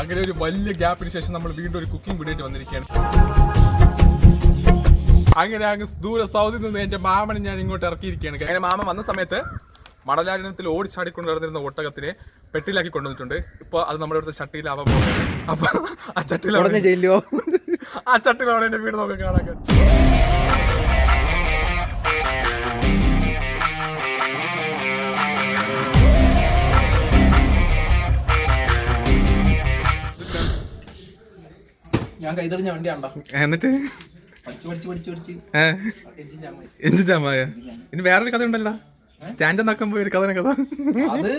അങ്ങനെ ഒരു വലിയ ഗ്യാപ്പിന് ശേഷം നമ്മൾ വീണ്ടും ഒരു കുക്കിംഗ് വീഡിയോ വന്നിരിക്കുകയാണ്. അങ്ങനെ അങ്ങ് ദൂരെ സൗദിയിൽ നിന്ന് എന്റെ മാമനെ ഞാൻ ഇങ്ങോട്ട് ഇറക്കിയിരിക്കുകയാണ്. അങ്ങനെ മാമ വന്ന സമയത്ത് മടലാരണത്തിൽ ഓടിച്ചാടിക്കൊണ്ട് നടന്നിരുന്ന ഒട്ടകത്തിനെ പെട്ടിലാക്കി കൊണ്ടുവന്നിട്ടുണ്ട്. ഇപ്പൊ അത് നമ്മുടെ അടുത്ത് ചട്ടിയിലാവാൻ പോകുന്നത് അപ്പൊ ആ ചട്ടിയിലോ ആ ചട്ടിയിലാണ് എന്റെ വീട് നമുക്ക് കാണാൻ ഞാൻ കൈതെറിഞ്ഞ വണ്ടിയാണ്ടോ എന്നിട്ട്? എഞ്ചിൻ ജാമായി. ഇനി വേറൊരു കഥ ഉണ്ടല്ലോ. സ്റ്റാൻഡ് നടക്കുമ്പോ ഒരു കഥന കഥ. അത്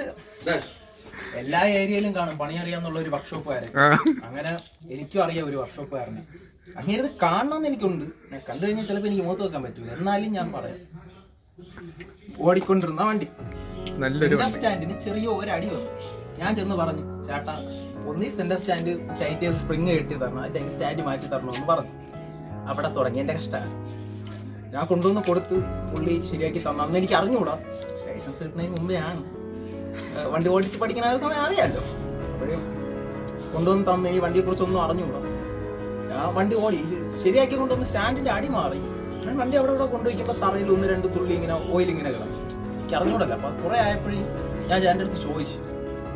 എല്ലാ ഏരിയയിലും കാണും. പണി അറിയാന്നുള്ള ഒരു വർക്ക്ഷോപ്പുകാരൻ ആ. അങ്ങനെ എനിക്കും അറിയാം ഒരു വർക്ക്ഷോപ്പ് വർക്ക്ഷോപ്പുകാരനെ അങ്ങനെ ഇത് കാണണമെന്ന് എനിക്കുണ്ട്. ഞാൻ കണ്ടു കഴിഞ്ഞാൽ ചിലപ്പോൾ എനിക്ക് മുഖത്ത് വെക്കാൻ പറ്റൂല. എന്നാലും ഞാൻ പറയാം. ഓടിക്കൊണ്ടിരുന്ന വണ്ടി. നല്ലൊരു സ്റ്റാൻഡിന് ചെറിയ ഒരടി വന്നു. ഞാൻ ചെന്ന് പറഞ്ഞു ചേട്ടാ ഒന്നീ സെന്റർ സ്റ്റാൻഡ് ടൈറ്റ് ചെയ്ത് സ്പ്രിങ് കെട്ടി തരണം. അല്ലെങ്കിൽ സ്റ്റാൻഡ് മാറ്റി തരണം എന്ന് പറഞ്ഞു. അവിടെ തുടങ്ങി എന്റെ കഷ്ടമാണ് ഞാൻ കൊണ്ടുവന്ന് കൊടുത്ത് പുള്ളി ശരിയാക്കി തന്നു. അന്ന് എനിക്ക് അറിഞ്ഞുകൂടാ ലൈസൻസ് കിട്ടുന്നതിന് മുമ്പേ ആണ്. വണ്ടി ഓടിച്ച് പഠിക്കുന്ന ആ സമയം അറിയാമല്ലോ അപ്പോഴും കൊണ്ടുവന്ന് തന്ന ഈ വണ്ടിയെ കുറിച്ചൊന്നും അറിഞ്ഞുകൂടാ ഞാൻ വണ്ടി ഓടി. ശരിയാക്കി കൊണ്ടുവന്ന് സ്റ്റാൻഡിന്റെ അടി മാറി. ഞാൻ വണ്ടി അവിടെ ഇവിടെ കൊണ്ടുവയ്ക്കുമ്പോൾ തറയിൽ ഒന്ന് രണ്ട് തുള്ളി ഇങ്ങനെ ഓയിൽ ഇങ്ങനെ കിടന്നു. എനിക്ക് അറിഞ്ഞുകൂടല്ലോ അപ്പൊ കുറെ ആയപ്പോഴേ ഞാൻ ചേട്ടന്റെ അടുത്ത് ചോദിച്ചു.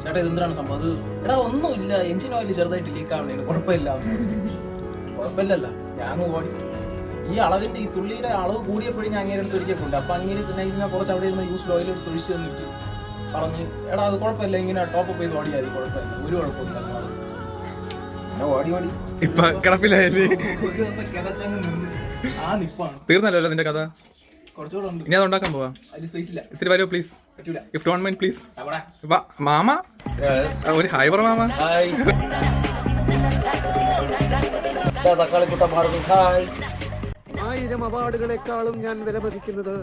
ചേട്ടാ ഇതെന്താണ് സംഭവം? അത് എടാ ഒന്നുമില്ല. എഞ്ചിൻ ഓയിൽ ചെറുതായിട്ട് ലീക്ക് ആവണേ. കുഴപ്പമില്ല. കുഴപ്പമില്ലല്ല. ഞാൻ ഓടി. ഈ അളവിന്റെ ഈ തുള്ളിയുടെ അളവ് കൂടിയപ്പോഴും ഞാൻ അങ്ങനെ അടുത്ത് ഒരിക്കൽ കൊണ്ട് അപ്പൊ അങ്ങനെ ഇതിനെ കുറച്ച് അവിടെ ഇരുന്ന് യൂസ് ഓയിൽ എടുത്ത് ഒഴിച്ച് തന്നിട്ട് പറഞ്ഞു എടാ അത് കുഴപ്പമില്ല. ഇങ്ങനെ ടോപ്പ് ചെയ്ത് ഓടിയാൽ കുഴപ്പമില്ല. ഒരു കുഴപ്പമില്ല ഇപ്പൊ കിടപ്പിലായല്ലേ? തീർന്നല്ലോ നിന്റെ കഥ? ഇനി അത് ഉണ്ടാക്കാൻ പോവാ. ഇത്തിരി വരുമോ please if don't mind please അവിടെ മാമ? ഒരു ഹായ് പറ മാമ. ഹായ് ആയിരം അവാർഡുകളെക്കാളും ഞാൻ വിലമതിക്കുന്നത്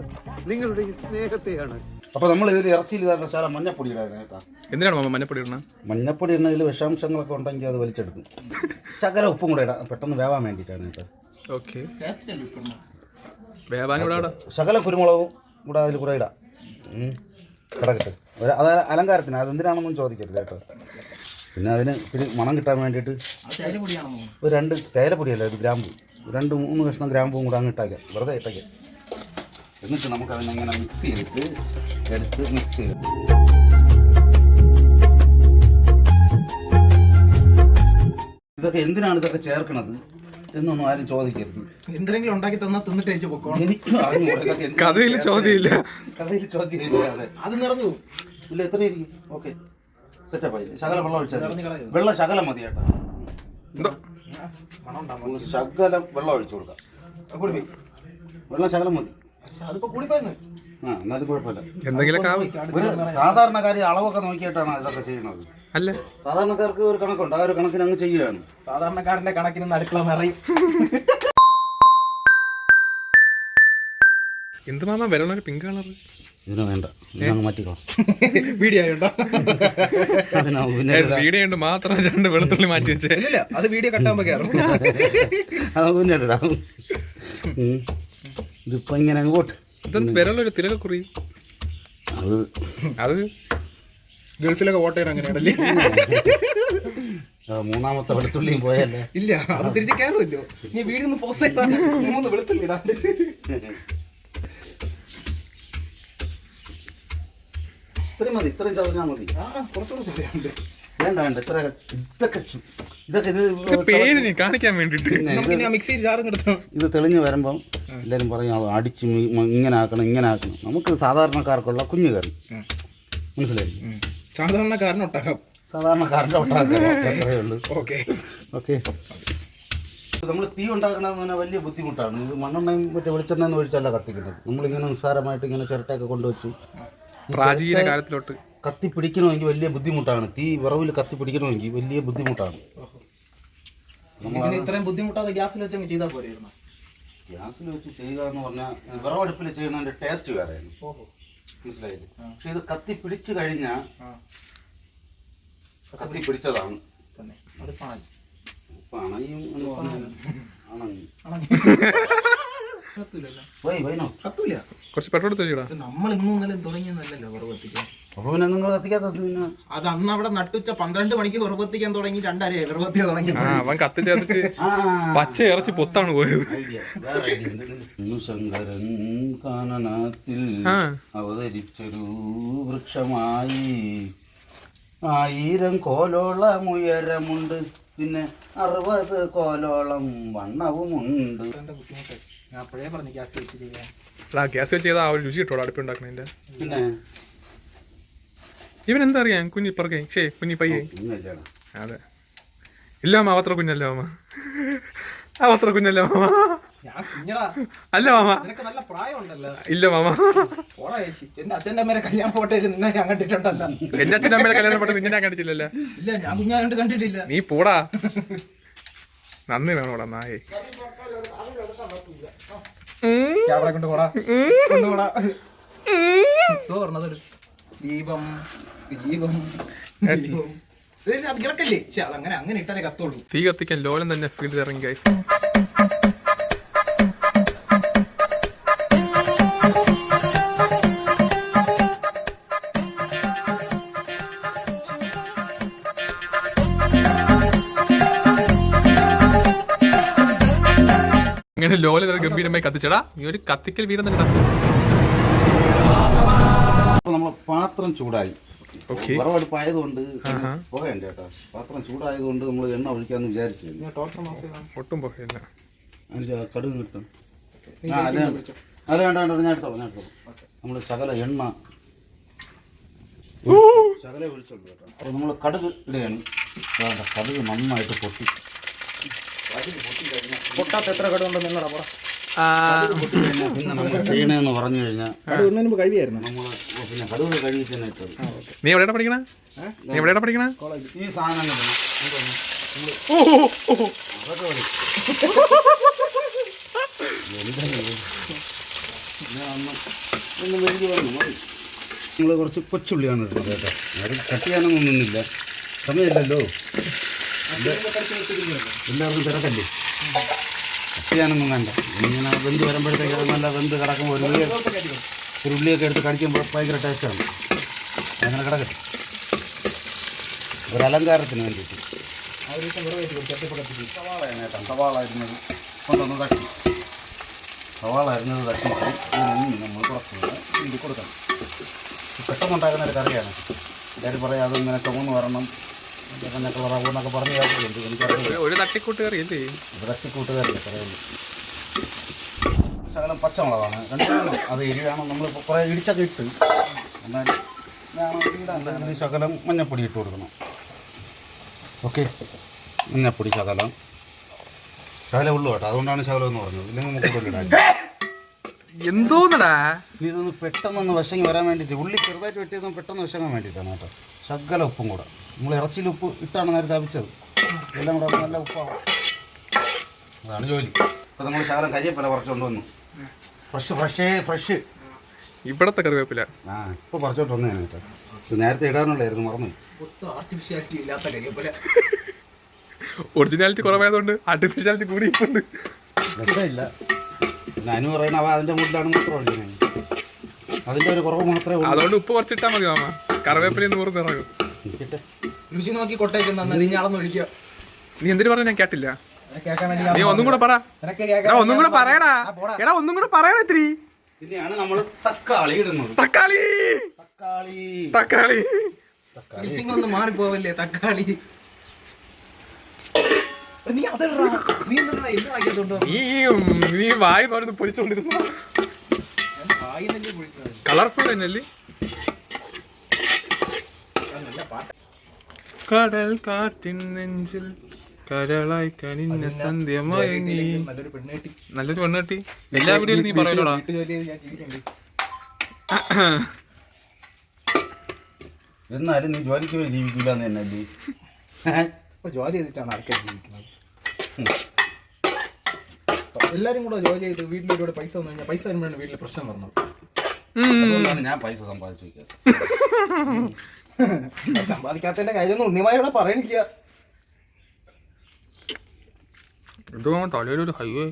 നിങ്ങളുടെ ഈ സ്നേഹത്തെയാണ്. അപ്പൊ നമ്മൾ ഇതിൽ ഇറച്ചിയിൽ ശാല മഞ്ഞപ്പൊടി ഇടാനാ കേട്ടാ. എന്തിനാണ് മാമ മഞ്ഞപ്പൊടി ഇടണ? മഞ്ഞപ്പൊടി ഇടുന്നതിൽ വിഷാംശങ്ങളൊക്കെ ഉണ്ടെങ്കിൽ അത് വലിച്ചെടുക്കും. ശകല ഉപ്പും കൂടെ ഇടാം. പെട്ടെന്ന് വേവാൻ വേണ്ടിയിട്ടാണ് കേട്ടോ. ഓക്കെ വേവാൻ ശകല കുരുമുളകും കൂടെ അതിൽ കൂടെ ഇടാം. കിടക്കട്ടെ ഒരു അത് അലങ്കാരത്തിന് അതെന്തിനാണെന്നും ചോദിക്കരുത് കേട്ടോ. പിന്നെ അതിന് ഇത്തിരി മണം കിട്ടാൻ വേണ്ടിയിട്ട് ഒരു രണ്ട് തേയിലപ്പൊടിയല്ല ഒരു ഗ്രാമ്പു. രണ്ട് മൂന്ന് കഷ്ണം ഗ്രാമ്പും കൂടെ അങ്ങ് ഇട്ടേക്കാം. വെറുതെ ഇട്ടേക്കാം. എന്നിട്ട് നമുക്ക് അതിനെങ്ങനെ മിക്സ് ചെയ്തിട്ട് എടുത്ത് മിക്സ് ചെയ്തിട്ട് ഇതൊക്കെ എന്തിനാണ് ഇതൊക്കെ ചേർക്കണത്? എന്നൊന്നും ആരും ചോദിക്കരുത്. എന്തെങ്കിലും ഉണ്ടാക്കി തന്നാൽ തിന്നിട്ട് അയച്ചു പൊക്കോണം എനിക്ക് കഥയിൽ ചോദ്യമില്ല. കഥയിൽ ചോദ്യമില്ല. അതെ. അത് നിറഞ്ഞു ഇല്ല എത്ര ഇരിക്കും. ഓക്കെ. സെറ്റപ്പ് ആയി. ശകലം വെള്ളം ഒഴിച്ചാൽ മതി. വെള്ളം ശകലം മതി കേട്ടോ. എന്തോ? മണം ഉണ്ടാവും. നമുക്ക് ശകലം വെള്ളം ഒഴിച്ചു കൊടുക്കാം. കൂടി വെള്ളം ശകലം മതി. ആ എന്നാലും കുഴപ്പമില്ല. എന്തെങ്കിലുമൊക്കെ ആവും. ഒരു സാധാരണക്കാരി അളവൊക്കെ നോക്കിയിട്ടാണ് ഇതൊക്കെ ചെയ്യുന്നത്. അല്ലേ. സാധാരണക്കാർക്ക് ഒരു കണക്കുണ്ട്. ആ ഒരു കണക്കിന് അങ്ങ് ചെയ്യുകയാണ്. സാധാരണക്കാരന്റെ കണക്കിന് അടുക്കള നിറയും. എന്ത് മാമ? വരണ ഒരു പിങ്ക് കളർ ഇതിന് വേണ്ട. ഇതിനങ്ങ് മാറ്റിക്കോ. വീഡിയോ ആയോണ്ടോ? അതിനാ പിന്നെ വീഡിയോ ഉണ്ട് മാത്രം രണ്ട് വെളുത്തുള്ളി മാറ്റി വെച്ചേ. ഇല്ല അത് വീഡിയോ കട്ടാകുമ്പോ കയറും അത് പിന്നെ ഇടാം ഉം. ഇതിപ്പോ ഇങ്ങനെ അങ്ങ് പോട്ട്. ഇതെന്ത് വിരലൊരു തിലകക്കുറി അത് അത് ഗൾഫിലൊക്കെ വോട്ട് ചെയ്യണം അങ്ങനെയാണല്ലേ? മൂന്നാമത്തെ വെളുത്തുള്ളിയും പോയല്ലേ? ഇല്ല അത് തിരിച്ച് കയറുമല്ലോ നീ വീടിന്ന് ഒന്ന് മൂന്ന് വെളുത്തുള്ളി ഇടാണ്ട്. ഇത്രയും മതി ഇത്രയും ചതഞ്ഞാൽ മതി. ആ കുറച്ചുകൂടെ ചെറിയുണ്ട് വേണ്ട വേണ്ട. ഇത്ര ഇതൊക്കെ ചു- ഇതൊക്കെ ഇത് പേരിന് കാണിക്കാൻ വേണ്ടിട്ട്. ഇത് നമുക്ക് മിക്സി ചാറും കിടത്താം? ഇത് തെളിഞ്ഞ് വരുമ്പം എല്ലാവരും പറയും അടിച്ച് ഇങ്ങനെ ആക്കണം ഇങ്ങനെ ആക്കണം. നമുക്ക് സാധാരണക്കാർക്കുള്ള കുഞ്ഞു കറി. മനസ്സിലായി സാധാരണക്കാരൻ ഒട്ടകം സാധാരണക്കാരന്റെ ഒട്ടാക്കാൻ അത്രയേ ഉള്ളൂ. ഓക്കെ. ഓക്കെ. നമ്മൾ തീ ഉണ്ടാക്കണമെന്ന് പറഞ്ഞാൽ വലിയ ബുദ്ധിമുട്ടാണ്. ഇത് മണ്ണെണ്ണയും മറ്റേ വെളിച്ചെണ്ണ എന്ന് ഒഴിച്ചല്ല കത്തിക്കുന്നത്. നമ്മളിങ്ങനെ നിസ്സാരമായിട്ട് ഇങ്ങനെ ചിരട്ടയൊക്കെ കൊണ്ടുവച്ച് പ്രാചീന കാലത്തിലോട്ട് കത്തി പിടിക്കണമെങ്കിൽ വലിയ ബുദ്ധിമുട്ടാണ്. തീ വിറവിൽ കത്തി പിടിക്കണമെങ്കിൽ വലിയ ബുദ്ധിമുട്ടാണ്. ഇത്രയും ബുദ്ധിമുട്ടാതെ ഗ്യാസിൽ വെച്ച് അങ്ങ് ചെയ്താൽ പോരായിരുന്നു? ഗ്യാസിൽ വെച്ച് ചെയ്യുക എന്ന് പറഞ്ഞാൽ വിറവടുപ്പിൽ ചെയ്യുന്നതിന്റെ ടേസ്റ്റ് വേറെയാണ് ഓഹോ. മനസ്സിലായില്ലേ? പക്ഷെ ഇത് കത്തി പിടിച്ചു കഴിഞ്ഞാൽ കത്തി പിടിച്ചതാണ് അണയും എന്ന് പറഞ്ഞാൽ കുറച്ച് പെട്ടെന്ന് നമ്മൾ ഇന്നും ഇന്നലെ തുടങ്ങിയെന്നല്ലല്ലോ വിറവ് കത്തിക്കാൻ. അപ്പൊ പിന്നെ നിങ്ങൾ കത്തിക്കാത്തത് പിന്നെ അത് അന്ന് അവിടെ നട്ടുച്ച പന്ത്രണ്ട് മണിക്ക് വിറകത്തിക്കാൻ തുടങ്ങി രണ്ടരയായി വിറകത്തി തുടങ്ങി. ആ അവൻ കത്തിച്ച് കത്തിച്ച് പച്ച ഇറച്ചി പൊത്താണ് പോയത്. ശങ്കരൻ കാനനത്തിൽ. അവതരിച്ചൊരു വൃക്ഷമായി. ആയിരം കോലോളം ഉയരമുണ്ട് പിന്നെ അറുപത് കോലോളം വണ്ണവുമുണ്ട്. ഞാൻ അപ്പോഴേ പറഞ്ഞു ഗ്യാസ് വെച്ച് ചെയ്യാൻ ഗ്യാസ് വെച്ച് ചെയ്താൽ ആ ഒരു രുചി കിട്ടുള്ളൂ അടുപ്പ് ഉണ്ടാക്കണതിന്റെ പിന്നെ? ഇവൻ എന്താ അറിയാം? കുഞ്ഞി പറകെ. ഷേ കുഞ്ഞി പയ്യേ. അതെ. ഇല്ല മാമ അവത്ര കുഞ്ഞല്ല മാമ? അവത്ര കുഞ്ഞല്ലോ മാമ? അല്ല മാമ. നിനക്ക് നല്ല പ്രായമുണ്ടല്ലോ. ഇല്ല മാമ. എന്റെ അച്ഛന്റെ അമ്മയുടെ കല്യാണം ഫോട്ടോ നിന്നെ ഞാൻ കണ്ടിട്ടുണ്ടല്ലോ. എന്റെ അച്ഛന്റെ അമ്മയുടെ കല്യാണം പോട്ടെ നിന്നെ ഞാൻ കണ്ടിട്ടില്ലല്ലോ. ഇല്ല ഞാൻ കുഞ്ഞായോണ്ട് കണ്ടിട്ടില്ല. നീ പോടാ. നന്ദി വേണോടാ നായേ. ഉം. ക്യാമറ കൊണ്ട് പോടാ. കൊണ്ടുപോടാ ദീപം. അത് കിടക്കല്ലേ അതങ്ങനെ അങ്ങനെ ഇട്ടാലേ കത്തുള്ളൂ തീ കത്തിക്കാൻ ലോലം തന്നെ ഫീൽഡിൽ ഇറങ്ങി ഗൈസ് ഇങ്ങനെ ലോല അത് ഗംഭീരമായി കത്തിച്ചടാ. നീ ഒരു കത്തിക്കൽ വീരം തന്നെ അപ്പൊ നമ്മളെ പാത്രം ചൂടായി. ഓക്കെ വിറവടുപ്പായതുകൊണ്ട് പുകയുണ്ട് കേട്ടോ. പാത്രം ചൂടായതുകൊണ്ട് നമ്മൾ എണ്ണ ഒഴിക്കാന്ന് വിചാരിച്ചു ഒട്ടും പുകയില്ല. കടുക് കിട്ടും അല്ല അല്ല വേണ്ട വേണ്ട ഞാൻ എടുത്തോളാം ഞാൻ എടുത്തോളാം. നമ്മൾ ശകല എണ്ണ ശകല ഒഴിച്ചോളൂ കേട്ടോ. അപ്പോൾ നമ്മൾ കടുക് ഇടുകയാണ്. കടുക് നന്നായിട്ട് പൊട്ടി. പൊട്ടാത്ത എത്ര കടുവുണ്ടോ നിങ്ങളാ പോടാ. പറഞ്ഞു കഴിഞ്ഞാൽ നീ എവിടെയാണ് പഠിക്കണ? നീ എവിടെയാണ് പഠിക്കണ? ഈ സാധനങ്ങൾ നമ്മൾ കുറച്ച് കൊച്ചുള്ളിയാണ് ഇട്ടത് കേട്ടോ. അത് കട്ട് ചെയ്യാനൊന്നും നിന്നില്ല. സമയമില്ലല്ലോ. എല്ലാവർക്കും തിരക്കല്ലേ? ചെയ്യാനൊന്നും വേണ്ട. ഇങ്ങനെ വെന്ത് വരുമ്പോഴത്തേക്ക് നല്ല വെന്ത് കിടക്കുമ്പോൾ ഒരു ഉള്ളി ഒരു ഉള്ളിയൊക്കെ എടുത്ത് കടിക്കുമ്പോൾ ഭയങ്കര ടേസ്റ്റാണ് അങ്ങനെ കിടക്കട്ടെ. ഒരു അലങ്കാരത്തിന് വേണ്ടിയിട്ട്. സവാള കൊണ്ടൊന്ന് തട്ടി. സവാള നമ്മൾ കുറച്ച് ഇത് കൊടുക്കണം. പെട്ടെന്നുണ്ടാക്കുന്ന ഒരു കറിയാണ്. എല്ലാവരും പറയാം അതിങ്ങനെ ചുമന്ന് വരണം. ഇങ്ങനെ കളറാകും എന്നൊക്കെ പറഞ്ഞ് കേട്ടിട്ടുണ്ട് എനിക്കറിയില്ല ഒരു തട്ടിക്കൂട്ട് കറി അല്ലേ ഇത് തട്ടിക്കൂട്ടുകാരില്ല പറയുള്ളൂ ശകലം പച്ചമുളകാണ്. രണ്ടും അത് എരിവാണ്. നമ്മൾ കുറേ ഇടിച്ചൊക്കെ ഇട്ട് ഇടാൻ ശകലം മഞ്ഞപ്പൊടി ഇട്ട് കൊടുക്കണം. ഓക്കെ? മഞ്ഞപ്പൊടി ശകലം. ശകലം ഉള്ളു കേട്ടോ. അതുകൊണ്ടാണ് ശകലം എന്ന് പറഞ്ഞത്. ഇല്ലെങ്കിൽ നമുക്ക് കൂടുതലിടാൻ എന്തോന്നടാ? ഇതൊന്ന് പെട്ടെന്നൊന്ന് വശങ്ങി വരാൻ വേണ്ടിയിട്ട് ഉള്ളി ചെറുതായിട്ട് വെട്ടിയതൊന്നും പെട്ടെന്ന് വശങ്ങാൻ വേണ്ടിയിട്ടാണ് കേട്ടോ. ശകല ഉപ്പും കൂടെ. നമ്മൾ ഇറച്ചിയിൽ ഉപ്പ് ഇട്ടാണ് നേരത്തെ അവിച്ചത്. എല്ലാം കൂടെ നല്ല ഉപ്പാവും. അതാണ് ജോലി. അപ്പോൾ നമ്മൾ ശകലം കരിയപ്പല പറിച്ചുകൊണ്ട് വന്നു ഫ്രഷ് ഫ്രഷേ ഫ്രഷ് ഇവിടത്തെ കറിവേപ്പില. ആ ഇപ്പോൾ പറിച്ചോട്ട് ഞാൻ കേട്ടോ. നേരത്തെ ഇടാനുള്ളായിരുന്നു മറന്നു ആർട്ടിഫിഷ്യാലിറ്റി ഇല്ലാത്ത കരിയപ്പല. പോലെ ഒറിജിനാലിറ്റി കുറവായതുകൊണ്ട് ആർട്ടിഫിഷ്യാലിറ്റി കൂടിയിട്ടുണ്ട്. രക്ഷയില്ല. ഞാനും അനു പറയുന്ന അവ അതിന്റെ മുകളിലാണ് മൂത്രം ഒഴിക്കുന്നത് അതിന്റെ ഒരു കുറവ് മാത്രമേ ഉള്ളൂ. അതുകൊണ്ട് ഉപ്പ് കുറച്ചിട്ടാൽ മതി മാമ. കറിവേപ്പില നൂറ് നിറയും. രുചി നോക്കി കൊട്ടേക്ക് നീ എന്തിനു പറഞ്ഞു? ഞാൻ കേട്ടില്ല. നീ ഒന്നും കൂടെ പറ. ഒന്നും കൂടെ പറയടാ. എടാ ഒന്നും കൂടെ പറയണ ഇത്തിരി. പിന്നെയാണ് നമ്മൾ തക്കാളി ഇടുന്നത്. തക്കാളി. തക്കാളി. തക്കാളി. ഒന്നും മാറിപ്പോവല്ലേ തക്കാളി? നീ നീ വായി നോരുന്നു കുഴിക്കുന്നത് കളർഫുൾ തന്നെയല്ലേ? കടൽ കാറ്റിൻ നെഞ്ചിൽ കരളായി കനിഞ്ഞ സന്ധ്യ മയങ്ങി. നല്ലൊരു പെണ്ണേട്ടി നല്ലൊരു പെണ്ണട്ടി എല്ലാ വീഡിയോയിലും നീ പറയലോടാ എന്നാലും നീ ജോലിക്ക് പോയി ജീവിക്കില്ല എന്ന് തന്നെ അല്ലേ ഇപ്പൊ ജോലി ചെയ്തിട്ടാണ് ആൾക്കാർ ജീവിക്കുന്നത്. എല്ലാരും കൂടെ ജോലി ചെയ്ത് വീട്ടിലൊരുപാട് പൈസ വന്നു കഴിഞ്ഞാൽ പൈസ വരുമ്പോഴാണ് വീട്ടിൽ പ്രശ്നം വന്നത് അതുകൊണ്ടാണ് ഞാൻ പൈസ സമ്പാദിച്ചു വയ്ക്കാറ് സമ്പാദിക്കാത്തതിന്റെ കാര്യമൊന്നും ഉണ്ണിമായോടെ പറയണില്ല എന്തോ തലയിലൊരു ഹൈവേ?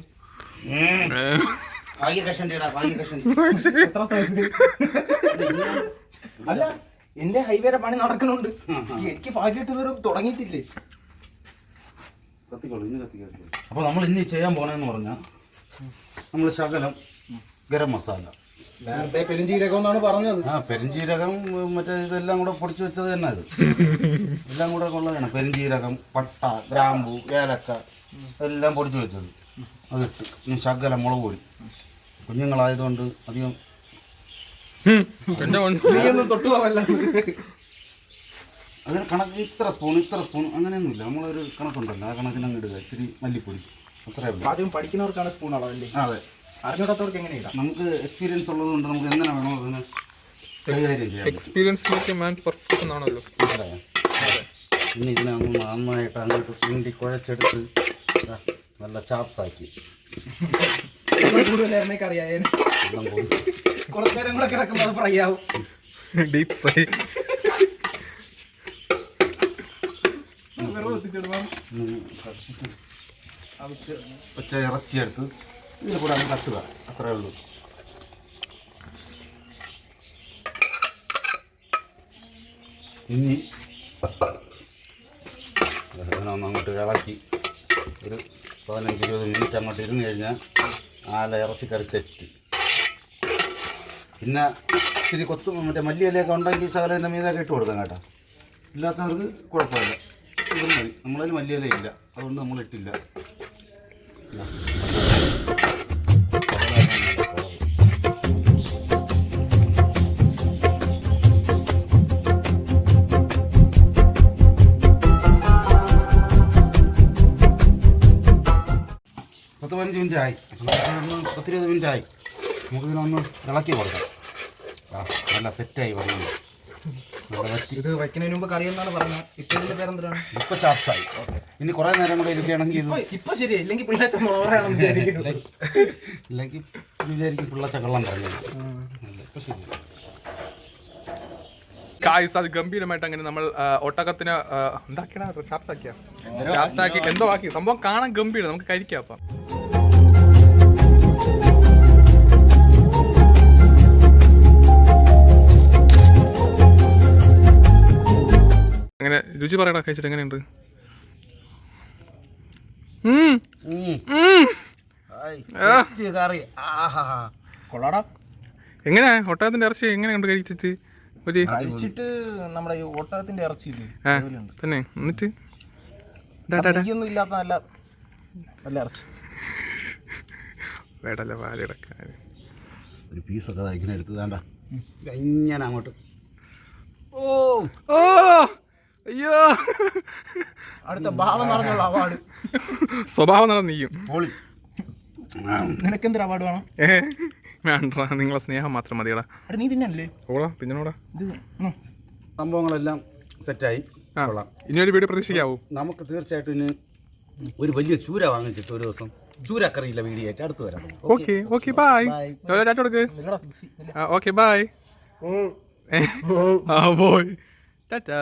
അല്ല എന്റെ ഹൈവേയുടെ പണി നടക്കുന്നുണ്ട്. എനിക്ക് ഭാഗ്യമായിട്ട് ഇതുവരെ തുടങ്ങിയിട്ടില്ലേ? അപ്പൊ ഇന്ന് കത്തിക്കോളൂ. അപ്പോൾ നമ്മൾ ഇനി ചെയ്യാൻ പോണെന്ന് പറഞ്ഞാൽ നമ്മൾ ശകലം ഗരം മസാല നേരത്തെ പെരുംജീരകം എന്നാണ് പറഞ്ഞത്. ആ പെരുംജീരകം മറ്റേ ഇതെല്ലാം കൂടെ പൊടിച്ചു വെച്ചത് തന്നെ അത്. എല്ലാം കൂടെ ഉള്ളതാണ് പെരുംജീരകം പട്ട ഗ്രാമ്പു ഏലക്ക എല്ലാം പൊടിച്ചു വെച്ചത്. അതിട്ട് ശകല ശകലം മുളക് പൊടി. കുഞ്ഞുങ്ങളായതുകൊണ്ട് അധികം തൊട്ടു പോവല്ല. അതിന് കണക്ക് ഇത്ര സ്പൂൺ ഇത്ര സ്പൂൺ അങ്ങനെയൊന്നുമില്ല. നമ്മളൊരു കണക്കുണ്ടല്ലോ. ആ കണക്കിനങ്ങ് ഇടുക. ഇത്തിരി മല്ലിപ്പൊടി. അത്രേ ഉള്ളൂ. ആദ്യം പഠിക്കുന്നവർക്കാണ് സ്പൂൺ അളവല്ലേ അതെ. അറിഞ്ഞിടത്തവർക്ക് എങ്ങനെ ഇടാം നമുക്ക് എക്സ്പീരിയൻസ് ഉള്ളത് കൊണ്ട് നമുക്ക് എങ്ങനെ വേണോ അതിന് കൈകാര്യം ചെയ്യാം എക്സ്പീരിയൻസ് മേക്ക് മാൻ പെർഫെക്റ്റ് എന്നാണല്ലോ മനസ്സിലായോ? ഇനി ഇതിനെ ഒന്ന് നന്നായിട്ട് അങ്ങോട്ട് ചൂണ്ടി കുഴച്ചെടുത്ത് നല്ല ചാപ്സാക്കി കൂടുതലായിരുന്നേക്ക് അറിയാൻ എല്ലാം പോയി കുറച്ചു നേരം കൂടെ കിടക്കുമ്പോൾ ഫ്രൈ ആവും ഡീപ് ഫ്രൈ പച്ച ഇറച്ചിയെടുത്ത് ഇതിൽ കൂടെ അങ്ങ് തട്ടുക. അത്രേ ഉള്ളൂ. ഇനി ഒന്ന് അങ്ങോട്ട് ഇളക്കി. ഒരു പതിനഞ്ച് ഇരുപത് മിനിറ്റ് അങ്ങോട്ട് ഇരുന്ന് കഴിഞ്ഞാൽ ആല ഇറച്ചിക്കറി സെറ്റ് പിന്നെ ഇച്ചിരി കൊത്തു മറ്റേ മല്ലിയിലൊക്കെ ഉണ്ടെങ്കിൽ ശകലത്തിന്റെ മീതൊക്കെ ഇട്ട് കൊടുക്കാം കേട്ടോ. ഇല്ലാത്തവർക്ക് കുഴപ്പമില്ല. ഇത് മതി. നമ്മളതിൽ മല്ലിയില ഇല്ല. അതുകൊണ്ട് നമ്മൾ ഇട്ടില്ല. പത്ത് പതിനഞ്ച് മിനിറ്റ് ആയി ഒന്ന് പത്തിരുപത് മിനിറ്റ് ആയി നമുക്കിതിനൊന്ന് ഇളക്കി കൊടുക്കാം. ആ നല്ല സെറ്റായി വന്നു ഇത് വയ്ക്കുന്നതിന് മുമ്പ് കറിയെന്നാണ് പറഞ്ഞത്. ഇപ്പൊ ഇതിന്റെ പേരെന്താണ് ഇപ്പൊ ചാപ്സായി. ഇനി കുറെ നേരം കൂടെ ഇരിക്കുകയാണെങ്കിൽ ഇത് ഇപ്പൊ ശരി ഇല്ലെങ്കിൽ പിള്ളേച്ച മുളകറാണെന്ന് വിചാരിക്കുന്നു. ഇല്ലെങ്കിൽ വിചാരിക്കും പിള്ളച്ച കള്ളം പറഞ്ഞത്. ഇപ്പൊ ശരി കായ്സ് അത് ഗംഭീരമായിട്ട് അങ്ങനെ നമ്മൾ ഒട്ടകത്തിന് എന്താക്കിയാ എന്താക്കിയാണ് ചാപ്സ് ആക്കിയ ആക്കി എന്തോ ആക്കി. സംഭവം കാണാൻ ഗംഭീരം. നമുക്ക് കഴിക്കാം അപ്പം. രുചി പറയടാ കഴിച്ചിട്ട് എങ്ങനെയുണ്ട്? എങ്ങനെയാ? ഒട്ടകത്തിന്റെ ഇറച്ചി എങ്ങനെയുണ്ട് കഴിച്ചിട്ട്? ഒരു കഴിച്ചിട്ട് നമ്മുടെ ഈ ഒട്ടകത്തിന്റെ ഇറച്ചി തന്നെ. എന്നിട്ട്? ഡാ, ഡാ, ഡാ. നെയ്യൊന്നും ഇല്ലാത്ത നല്ല നല്ല ഇറച്ചി. വേടല്ല പാലിടക്കാൻ ഒരു പീസൊക്കെ ഇങ്ങനെ എടുത്ത് വേണ്ട ഇങ്ങനെ അങ്ങോട്ട്. ഓ ഓ! അയ്യോ. അടുത്ത ഭാവം നടന്നുള്ള അവാർഡ് സ്വഭാവം നട നീയും. പൊളി. നിനക്ക് എന്തൊരു അവാർഡ് വേണം? ഏ വേണ്ട. നിങ്ങളെ സ്നേഹം മാത്രം മതിയടാ. അവിടെ നീ തിന്നല്ലേ? ഓളാ പിന്നോടാ ഇത് ഉം. സംഭവങ്ങളെല്ലാം സെറ്റായി. ആ കൊള്ളാം. ഇനിയൊരു വീഡിയോ പ്രതീക്ഷിക്കാവൂ? നമുക്ക് തീർച്ചയായിട്ടും ഇനി ഒരു വലിയ ചൂര വാങ്ങിച്ചിട്ട് ഒരു ദിവസം ചൂരക്കറിയില്ല വീഡിയോ ആയിട്ട് അടുത്ത് വരാം. ഓക്കെ. Okay bye Bye. ചാറ്റ കൊടുക്ക്. ഓക്കെ ബായ് ആ പോയി ടാറ്റാ.